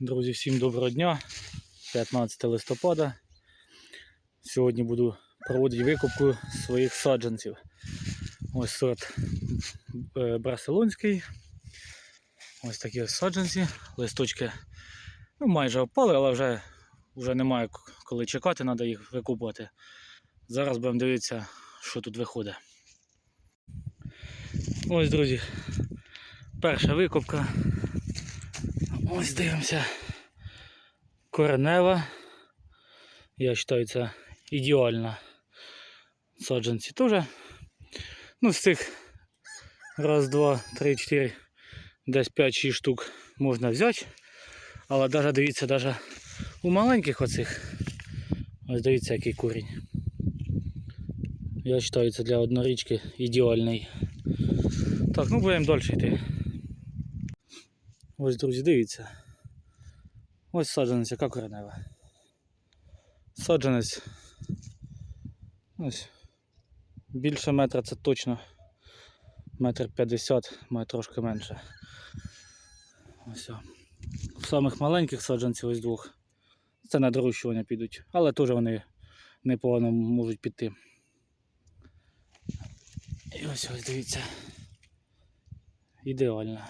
Друзі, всім доброго дня. 15 листопада. Сьогодні буду проводити викупку своїх саджанців. Ось сорт е, барселонський. Ось такі ось саджанці. Листочки ну, майже опали, але вже, вже немає коли чекати, треба їх викупати. Зараз будемо дивитися, що тут виходить. Ось, друзі, перша викупка. Ось дивимося. Коренева. Я вважаю, це ідеальна. Саджанці теж. Ну, з цих раз, два, три, чотири, десь 5-6 штук можна взяти. Але навіть дивіться, навіть у маленьких оцих. Ось дивіться, який корінь. Я вважаю, це для однорічки ідеальний. Так, ну будемо далі йти. Ось, друзі, дивіться. Ось саджанець, яка коренева. Саджанець. Ось. Більше метра це точно. Метр п'ятдесят, має трошки менше. Ось. В самих маленьких саджанців ось двох. Це на дорощування підуть, але теж вони непогано можуть піти. І ось ось дивіться. Ідеально.